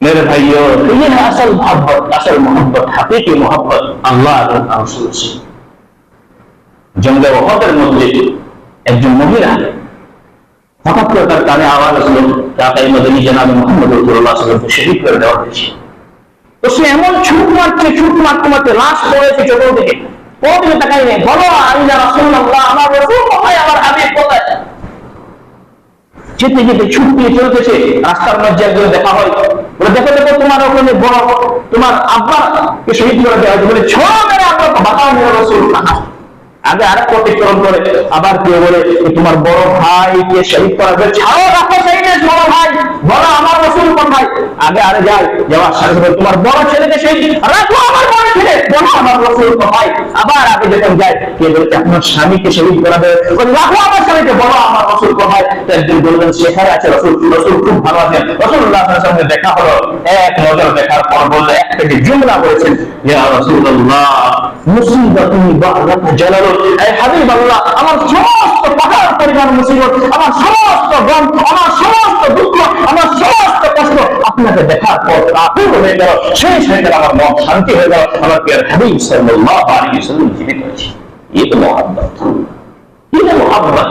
मेरे भाइयों ये है असल मोहब्बत असल मोहब्बत हकीकी मोहब्बत আল্লাহ এবং তার রাসূল से জঙ্গে ওহদের মধ্যে একজন মহিলা হঠাৎ করে তার কানে আওয়াজ আসলো তাকে মদিনী জানাবে মোহাম্মদ রসুল্লাহ সাল্লামকে শহীদ করে দেওয়া হয়েছে তো সে এমন ছুট মারছে ছুট মারতে মারতে লাশ পড়েছে চতুর্দিকে কোনদিকে তাকাই নেই বলো আমি না রাসূলুল্লাহ আমার রসুল কোথায় আমার হাবিব কোথায় যেতে যেতে ছুটিয়ে চলতেছে রাস্তার মধ্যে একজন দেখা হয় দেখো দেখো, তোমার ওখানে বড়, তোমার আব্বাকে শহীদ করে দেওয়া হয়েছে বলে আব্বা মেরে রসুল আগে আর প্রতিক্রম করে, আবার কেউ বলে, তোমার বড় ভাইকে শহীদ করা হয়েছে রাখো শহীদের বড় ভাই বড় আগে আরে যায় যাওয়ার সাথে সাথে তোমার বড় ছেলেকে শহীদ রাখো, আমার বড় ছেলে। বড় আমার রসুল কোথায় আবার আগে যখন যায়, কে বলছে, আপনার স্বামীকে শহীদ করা হবে রাখো আমার স্বামীকে বড় আমার রসুল তো একদিন বললেন, সেখানে আছে রসুল রসুল খুব ভালো আছেন রসুল্লাহ সঙ্গে দেখা হলো, এক নজর দেখার পর বললে, এক জুমলা বলেছেন, ইয়া রাসূলুল্লাহ, মুসিবাতুন বা'দাকা জালালু এই হাবিব আল্লাহ আমার সমস্ত পাহাড় পরিমাণ মুসিবত, আমার সমস্ত গম আপনাকে দেখার পর আকুল হয়ে গেল, সেই হয়ে আমার মন শান্তি হয়ে গেল, আমার পেয়ার হাবিব সাল্লাল্লাহু আলাইহি ওয়াসাল্লাম জীবিত আছে তো মহাব্বত। এটা মহাব্বত।